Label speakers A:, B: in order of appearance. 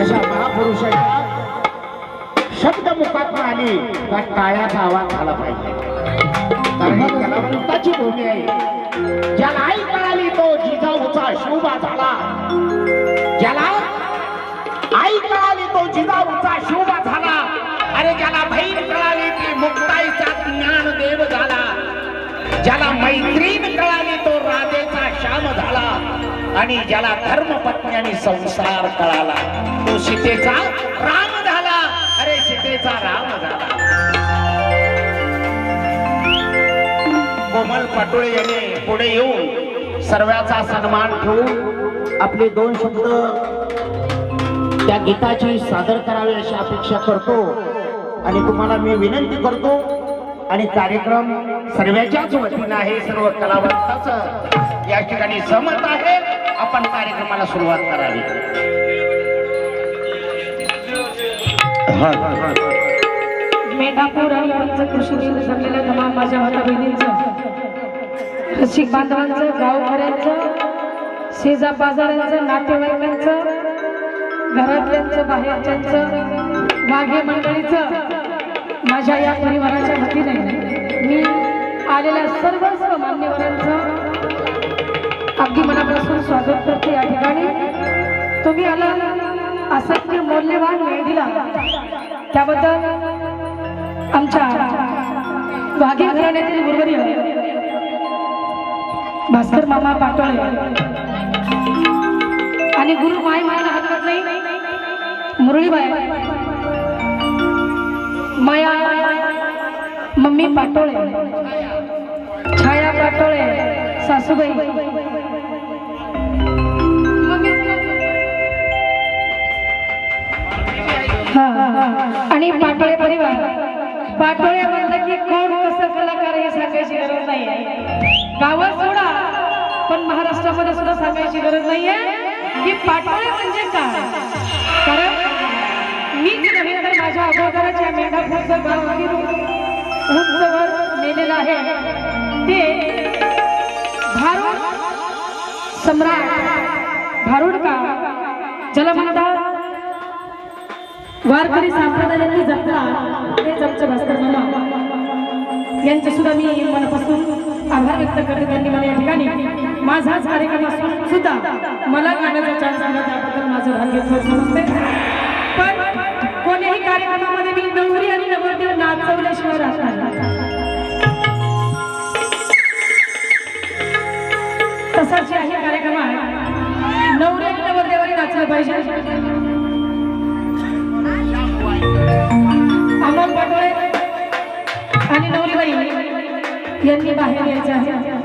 A: अशा महापुरुषाच्या शब्द मुखात आली त्या टाळ्याचा आवाज झाला पाहिजे. कारण कलावंताची भूमी आहे. ज्याला आई कळाली तो जिजाऊचा शिवबा झाला. ज्याला आई कळाली तो जिजाऊचा शिवबा झाला. अरे ज्याला बहीण आणि ज्याला धर्मपत्नी आणि संसार कळाला तो सीतेचा राम झाला. अरे सीतेचा राम झाला. कोमल पटोळे यांनी पुढे येऊन सर्वांचा सन्मान ठेवून आपले दोन शब्द त्या गीताची सादर करावे अशी अपेक्षा करतो. आणि तुम्हाला मी विनंती करतो आणि कार्यक्रम सर्वांच्याच वतीनं आहे सर्व कलावंताच. या ठिकाणी सहमत आहे. आपण कार्यक्रमाला सुरुवात करावी.
B: मेढापूर आणि पंचकृषी ठरलेल्या तमाम माझ्या माता बहिणींचं रसिक बांधवांचं गावकऱ्यांचं शेजा नातेवाईकांचं घरातल्यांचं बाहेरच्यांचं वाघे मंडळीचं माझ्या या परिवाराच्या वतीने मी आलेल्या सर्व सर्व मान्यवरांचं अगदी मनापासून स्वागत करते या ठिकाणी. तुम्ही आला असंख्य मौल्यवान वेळ दिला. त्याबद्दल आमच्या वाघे घराण्यातील गुरुवर्य भास्कर मामा पाटोळे आणि गुरु माय मायला हरकत नाही मुरळीबाई माया मम्मी पाटोळे छाया पाटोळे सासूबाई आणि पाटोळे परिवार. पाटोळे म्हणलं की कोण कसं कलाकार हे सांगायची गरज नाही गावात सोडा पण महाराष्ट्रामध्ये सुद्धा सांगायची गरज नाहीये. की पाटोळे म्हणजे काय कारण मी नव्हे तर माझ्या अगोदराच्या मेढापूरचं गाव उंचवर नेलेलं आहे. ते भारूड सम्राट भारूड का? ज्याला म्हणतात वारकरी संप्रदायाची जत्रा तेच आमचे भास्कर मामा. यांचे सुद्धा मी मनापासून आभार व्यक्त करते. त्यांनी मला या ठिकाणी माझाच कार्यक्रम असून सुद्धा मला गाण्याचा चान्स दिला. त्याबद्दल माझं भाग्य थोड समजते पण कोणत्याही कार्यक्रमामध्ये मी नवरी आणि नवरदेव नाचवल्याशिवाय राहणार नाही. तसाच आहे कार्यक्रमात नवरी आणि नवरदेवाने नाचलं पाहिजे. यांनी बाहेर यायचं आहे.